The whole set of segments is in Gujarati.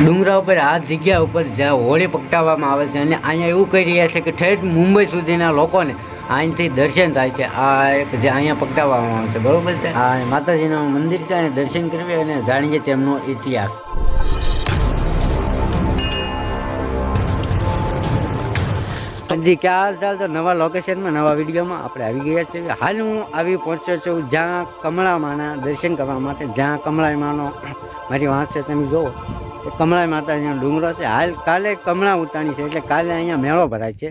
ડુંગરા ઉપર, આ જગ્યા ઉપર જ્યાં હોળી પકટાવવામાં આવે છે અને અહીંયા એવું કહી રહ્યા છે કે ઠેઠ મુંબઈ સુધીના લોકોને અહીંથી દર્શન થાય છે. આ એક જે અહીંયા પકડાવવામાં આવે છે. બરાબર છે? આ માતાજીનું મંદિર છે અને દર્શન કરવી અને જાણીએ તેમનો ઇતિહાસ. જી ક્યાં ચાલ તો નવા લોકેશનમાં નવા વિડીયોમાં આપણે આવી ગયા છીએ. હાલ હું આવી પહોંચ્યો છું જ્યાં કમળામાના દર્શન કરવા માટે. જ્યાં કમળામાનો મારી વાત છે, તમે જુઓ. એ કમળા માતાજીનો ડુંગરો છે. હાલ કાલે કમળા ઉતાણી છે એટલે કાલે અહીંયા મેળો ભરાય છે.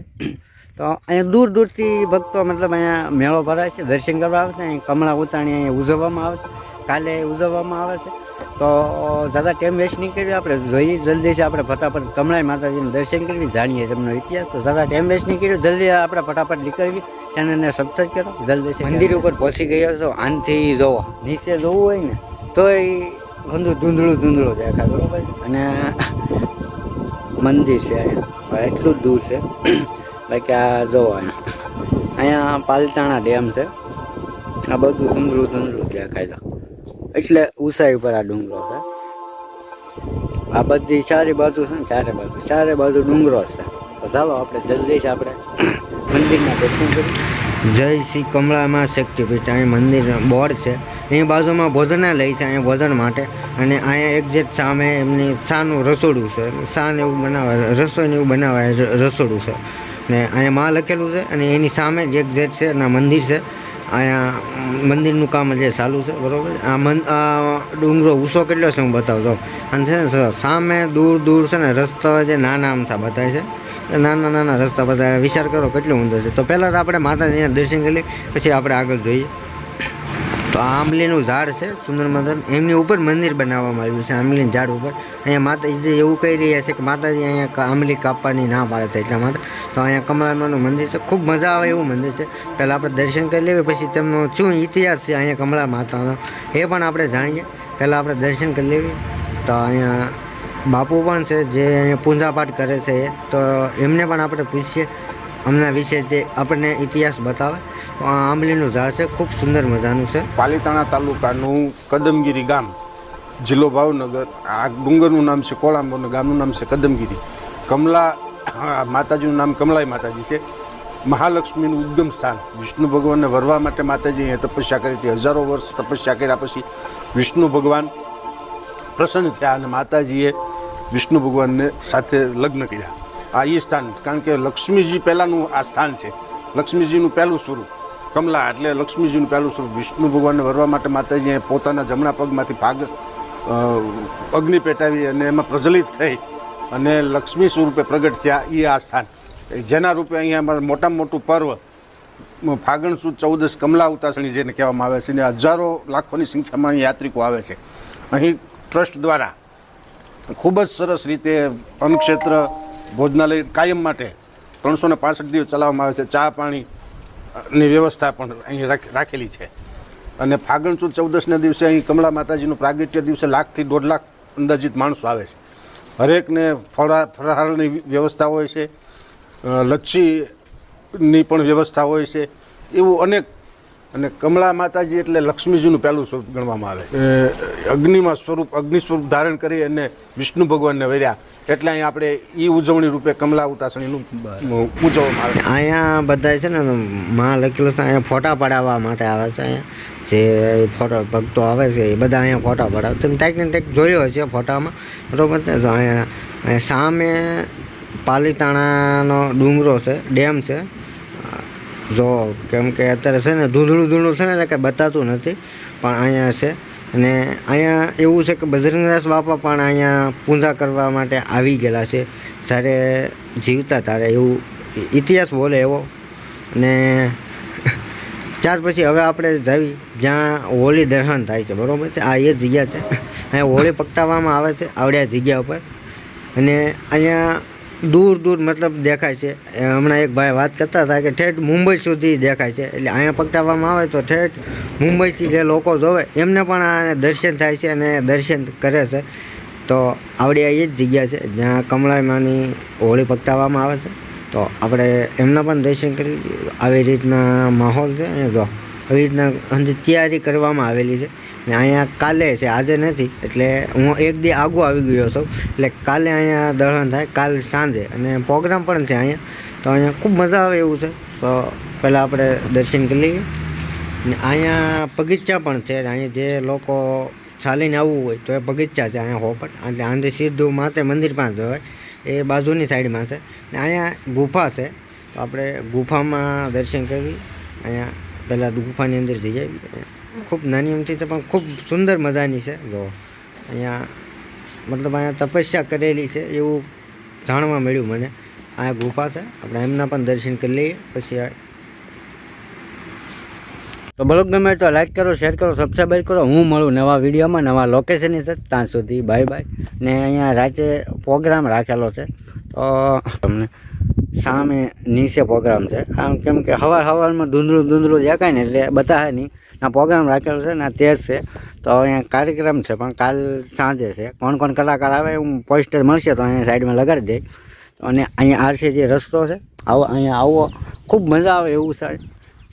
તો અહીંયા દૂર દૂરથી ભક્તો મતલબ અહીંયા મેળો ભરાય છે. દર્શન કરવા આવે છે અહીં કમળા ઉતાણી અહીંયા ઉજવવામાં આવે છે. કાલે ઉજવવામાં આવે છે. તો દાદા ટાઈમ વેસ્ટ નહીં કરવી આપણે જોઈએ જલ્દી છે આપણે ફટાફટ કમળાઈ માતાજીનું દર્શન કરવી જાણીએ તેમનો ઇતિહાસ. તો દાદા ટાઈમ વેસ્ટ નહીં કર્યું? જલ્દી આપણે ફટાફટ નીકળવી ચેનલને સબસ્ક્રાઈબ કરો. જલ્દી છે. મંદિર ઉપર પહોંચી ગયો છો આનથી જોવો. નીચે જોવું હોય ને તોય બધું ધૂંધળું ધૂંધળું દેખાય બરોબર અને મંદિર છે અહીંયા. એટલું જ દૂર છે. બાકી આ જોવો અહીંયા. પાલતાણા ડેમ છે. આ બધું ધૂંધળું ધૂંધળું દેખાય છે. એટલે ઊંચાઈ ઉપર આ ડુંગરો છે. આ બધી ચારે બાજુ છે ને, ચારે બાજુ. ચારે બાજુ ડુંગરો છે. તો ચાલો આપણે જલ્દી છે આપણે મંદિરના દર્શન કરીએ. જય શ્રી કમળામાં શક્તિપીઠ. અહીં મંદિર બોર્ડ છે. એની બાજુમાં ભોજનાલય છે, અહીંયા ભોજન માટે. અને અહીંયા એક્ઝેક્ટ સામે એમની શાનું રસોડું છે શાન એવું બનાવે રસોઈને એવું બનાવાય રસોડું છે. ને અહીંયા માં લખેલું છે અને એની સામે જ એક્ઝેક્ટ છે અને મંદિર છે. અહીંયા મંદિરનું કામ જે ચાલુ છે, બરાબર? આ મન, આ ડુંગરો ઊંચો કેટલો છે, હું બતાવતો અને છે ને સામે દૂર દૂર છે ને, રસ્તા જે નાના અમથા બતાવે છે. નાના નાના રસ્તા બતાવે. વિચાર કરો કેટલું ઊંધો છે. તો પહેલાં તો આપણે માતાજીના દર્શન કરી પછી આપણે આગળ જોઈએ. આ આંબલીનું ઝાડ છે, સુંદર મધર એમની ઉપર મંદિર બનાવવામાં આવ્યું છે, આંબલીના ઝાડ ઉપર. અહીંયા માતાજી એવું કહી રહ્યા છે કે માતાજી અહીંયા આંબલી કાપવાની ના પાડે છે એટલા માટે. તો અહીંયા કમળામાનું મંદિર છે, ખૂબ મજા આવે એવું મંદિર છે. પહેલાં આપણે દર્શન કરી લેવી, પછી તેમનો શું ઇતિહાસ છે અહીંયા કમળા માતાનો, એ પણ આપણે જાણીએ. પહેલાં આપણે દર્શન કરી લેવી. તો અહીંયા બાપુ પણ છે, જે અહીંયા પૂજાપાઠ કરે છે તો એમને પણ આપણે પૂછીએ. હમણાં વિશે જે આપણને ઇતિહાસ બતાવે આ આંબલીનું ઝાડ છે, ખૂબ સુંદર મજાનું છે. પાલીતાણા તાલુકાનું કદમગીરી ગામ, જિલ્લો ભાવનગર, આ ડુંગરનું નામ છે કોળાંબો ગામનું નામ છે કદમગીરી. કમલા માતાજીનું નામ કમલાઈ માતાજી છે. મહાલક્ષ્મીનું ઉદ્ગમ સ્થાન, વિષ્ણુ ભગવાનને વરવા માટે માતાજી અહીંયા તપસ્યા કરી હતી. હજારો વર્ષ તપસ્યા કર્યા પછી વિષ્ણુ ભગવાન પ્રસન્ન થયા અને માતાજીએ વિષ્ણુ ભગવાનને સાથે લગ્ન કર્યા. આ એ સ્થાન, કારણ કે લક્ષ્મીજી પહેલાંનું આ સ્થાન છે. લક્ષ્મીજીનું પહેલું સ્વરૂપ, કમલા એટલે લક્ષ્મીજીનું પહેલું સ્વરૂપ, વિષ્ણુ ભગવાનને વરવા માટે માતાજીએ પોતાના જમણા પગમાંથી ભાગ અગ્નિ પેટાવી અને એમાં પ્રજ્વલિત થઈ અને લક્ષ્મી સ્વરૂપે પ્રગટ થયા એ આ સ્થાન. જેના રૂપે અહીંયા અમારે મોટામાં મોટું પર્વ ફાગણ સુદ ચૌદસ કમલા ઉતાસણી જેને કહેવામાં આવે છે અને હજારો લાખોની સંખ્યામાં અહીં યાત્રિકો આવે છે. અહીં ટ્રસ્ટ દ્વારા ખૂબ જ સરસ રીતે અન્નક્ષેત્ર ભોજનાલય કાયમ માટે ત્રણસો ને પાસઠ દિવસ ચલાવવામાં આવે છે. ચા પાણીની વ્યવસ્થા પણ અહીં રાખ- રાખેલી છે. અને ફાગણ સુદ ચૌદસના દિવસે અહીં કમળા માતાજીનું પ્રાગટ્ય દિવસે લાખથી દોઢ લાખ અંદાજિત માણસો આવે છે. હરેકને ફળા ફરાહારની વ્યવસ્થા હોય છે. લચ્છીની પણ વ્યવસ્થા હોય છે. એવું અનેક અને કમળા માતાજી એટલે લક્ષ્મીજીનું પહેલું સ્વરૂપ ગણવામાં આવે અગ્નિમાં સ્વરૂપ અગ્નિ સ્વરૂપ ધારણ કરી અને વિષ્ણુ ભગવાનને વર્યા. એટલે અહીં આપણે એ ઉજવણી રૂપે કમલા ઉતાસણીનું ઉજવવામાં આવે અહીંયા બધા છે ને માં લખેલું છે અહીંયા ફોટા પડાવવા માટે આવે છે અહીંયા. જે ફોટો ભક્તો આવે છે એ બધા અહીંયા ફોટા પડાવે તમે કંઈક ને કંઈક જોયો હશે ફોટામાં. બરોબર છે? તો અહીંયા અહીંયા સામે પાલીતાણાનો ડુંગરો છે ડેમ છે. જો કેમ કે અત્યારે છે ને ધૂંધળું ધૂંધળું છે ને એટલે કંઈ બતાતું નથી, પણ અહીંયા છે. અને અહીંયા એવું છે કે બજરંગદાસ બાપા પણ અહીંયા પૂજા કરવા માટે આવી ગયેલા છે. જ્યારે જીવતા ત્યારે એવું ઇતિહાસ બોલે એવો. અને ત્યાર પછી હવે આપણે જાવી, જ્યાં હોળી દર્શન થાય છે, બરાબર છે? આ એ જગ્યા છે. અહીંયા હોળી પકટાવવામાં આવે છે, આવડ્યા જગ્યા ઉપર. અને અહીંયા દૂર દૂર મતલબ દેખાય છે. હમણાં એક ભાઈ વાત કરતા હતા કે ઠેઠ મુંબઈ સુધી દેખાય છે. એટલે અહીંયા પકડાવવામાં આવે તો ઠેઠ મુંબઈથી જે લોકો જોવે, એમને પણ આ દર્શન થાય છે અને દર્શન કરે છે. તો આવડી આ એ જ જગ્યા છે, જ્યાં કમળાઈમાંની હોળી પકડાવવામાં આવે છે. તો આપણે એમના પણ દર્શન કરી આવી રીતના માહોલ છે, અહીંયા જો. આવી રીતના અંદર તૈયારી કરવામાં આવેલી છે. ને અહીંયા કાલે છે, આજે નથી. એટલે હું એક દી આગો આવી ગયો છું. એટલે કાલે અહીંયા દર્શન થાય, કાલ સાંજે. અને પ્રોગ્રામ પણ છે અહીંયા. તો અહીંયા ખૂબ મજા આવે એવું છે. તો પહેલાં આપણે દર્શન કરી લઈએ. ને અહીંયા બગીચા પણ છે. અહીંયા જે લોકો ચાલીને આવવું હોય તો એ બગીચા છે અહીંયા હોપટ એટલે આંધી સીધું માતે મંદિર પાસે જવાય. એ બાજુની સાઈડમાં છે. ને અહીંયા ગુફા છે. તો આપણે ગુફામાં દર્શન કરવી અહીંયા પહેલાં ગુફાની અંદર જઈ આવી ખૂબ નાની ઉમથી છે પણ ખૂબ સુંદર મજાની છે. જો, અહીંયા મતલબ અહીંયા તપસ્યા કરેલી છે એવું જાણવા મળ્યું મને. આ ગુફા છે. આપણે એમના પણ દર્શન કરી લઈએ, પછી તો બ્લોગ ગમે તો લાઈક કરો શેર કરો સબસ્ક્રાઈબ કરો. હું મળું નવા વિડીયોમાં, નવા લોકેશનની સાથે. ત્યાં સુધી બાય બાય ને અહીંયા રાતે પ્રોગ્રામ રાખેલો છે. તો તમને સામે નીચે પ્રોગ્રામ છે. આમ કેમ કે હવાર હવારમાં ધૂંધળું ધૂંધળું દેખાય ને એટલે બતાવે નહીં. આ પ્રોગ્રામ રાખેલો છે ને આ તેજ છે. તો અહીંયા કાર્યક્રમ છે, પણ કાલ સાંજે છે. કોણ કોણ કલાકાર આવે હું પોસ્ટર મળશે તો અહીંયા સાઈડમાં લગાડી દઈ અને અહીંયા આરસી જે રસ્તો છે, આવો અહીંયા આવો. ખૂબ મજા આવે એવું છે.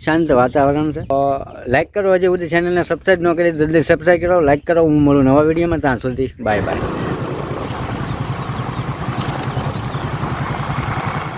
શાંત વાતાવરણ છે. તો લાઈક કરો હજી સુધી ચેનલને સબસ્ક્રાઈબ ન કરી જલ્દી સબસ્ક્રાઈબ કરો. લાઇક કરો, હું મળું નવા વિડીયોમાં ત્યાં સુધી બાય બાય